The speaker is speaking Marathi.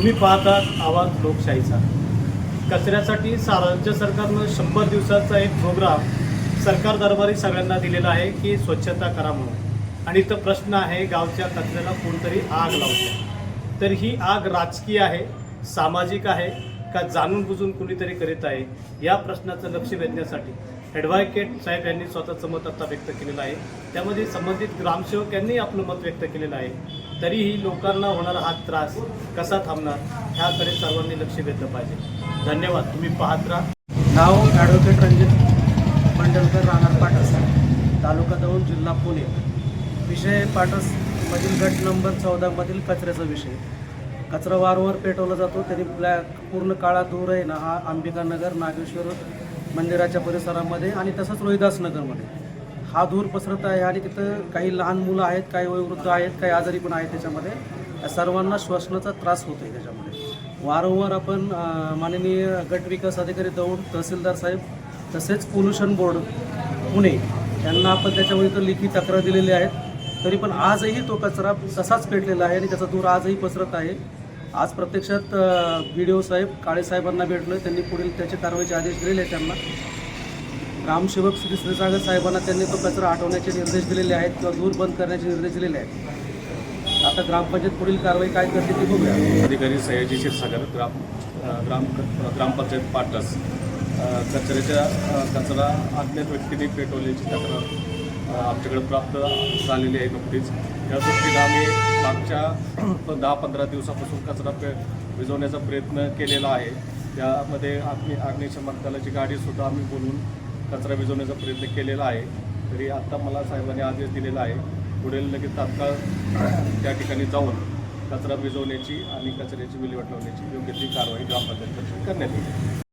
तुम्ही पाहतात आवाज लोकशाहीचा. कचऱ्यासाठी सा राज्य सरकारनं शंभर दिवसाचा एक प्रोग्राम सरकार दरबारी सगळ्यांना दिलेला आहे की स्वच्छता करा म्हणून. आणि इथं प्रश्न आहे गावच्या कचऱ्याला कोणतरी आग लावते. तर ही आग राजकीय आहे सामाजिक आहे का जाणून बुजून कुणीतरी करीत आहे? या प्रश्नाचं लक्ष वेधण्यासाठी ॲडव्होकेट साहेब यांनी स्वतःचं मत आता व्यक्त केलेलं आहे. त्यामध्ये संबंधित ग्रामसेवक यांनी आपलं मत व्यक्त केलेलं आहे. तरीही लोकांना होणारा हा त्रास कसा थांबणार ह्याकडे सर्वांनी लक्ष वेधलं पाहिजे. धन्यवाद. तुम्ही पाहत राहा. नाव ॲडव्होकेट रणजित मंडलकर राहणार पाटस तालुका दौंड जिल्हा पुणे. विषय पाटस मधील गट नंबर चौदामधील कचऱ्याचा विषय. कचरा वारंवार पेटवला जातो. तरी ब्लॅक पूर्ण काळा दूर आहे ना हा अंबिकानगर नागेश्वर मंदिराच्या परिसरामध्ये आणि तसंच रोहिदासनगरमध्ये हा धूर पसरत आहे आणि तिथं काही लहान मुलं आहेत काही वयोवृद्ध आहेत काही आजारी पण आहेत त्याच्यामध्ये. या सर्वांना श्वसनाचा त्रास होतो आहे त्याच्यामध्ये. वारंवार आपण माननीय गट विकास अधिकारी दौंड तहसीलदार साहेब तसेच पोल्युशन बोर्ड पुणे यांना आपण त्याच्याविरुद्ध लिखी तक्रार दिलेली आहेत. तरी पण आजही तो कचरा तसाच पेटलेला आहे आणि त्याचा धूर आजही पसरत आहे. आज प्रत्यक्षात बी डी ओ साहेब काळे साहेबांना भेटलो त्यांनी पुढील त्याचे कारवाईचे आदेश दिलेले आहेत त्यांना. ग्रामसेवक श्री श्रीसागर साहेबांना त्यांनी तो कचरा आठवण्याचे निर्देश दिलेले आहेत किंवा दूर बंद करण्याचे निर्देश दिलेले आहेत. आता ग्रामपंचायत पुढील कारवाई काय करते ती बघूया. अधिकारी सयाजी क्षीरसागर ग्राम ग्राम ग्रामपंचायत पाटस कचऱ्याच्या कचरा अज्ञात व्यक्तीने पेटवल्याची तक्रार आमच्याकडे प्राप्त झालेली आहे नुकतीच. या दृष्टीनं आम्ही मागच्या दहा पंधरा दिवसापासून कचरा पे विजवण्याचा प्रयत्न केलेला आहे. त्यामध्ये अग्नि अग्निशमन दलाची गाडीसुद्धा आम्ही बोलून कचरा विजवण्याचा प्रयत्न केलेला आहे. तरी आत्ता मला साहेबांनी आदेश दिलेला आहे. पुढील लगेच तात्काळ त्या ठिकाणी जाऊन कचरा भिजवण्याची आणि कचऱ्याची विल्हेवाट लावण्याची योग्य ती कारवाई ग्रामपंचायतर्फे करण्यात येईल.